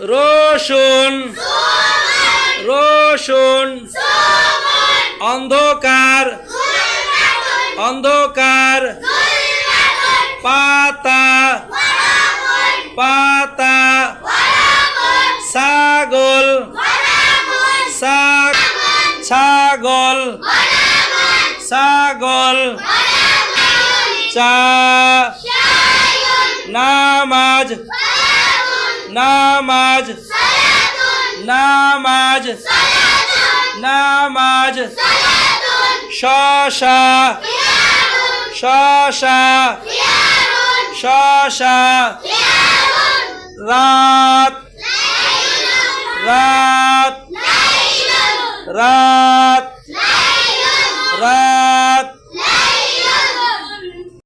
রসুন। রসুন। অন্ধকার। অন্ধকার। পাতা। পাতা। ছাগল। ছাগ ছাগল। ছাগল। চা নামাজ। নামাজ নামাজ নামাজ শশা শশা শশা রাত রাত রাত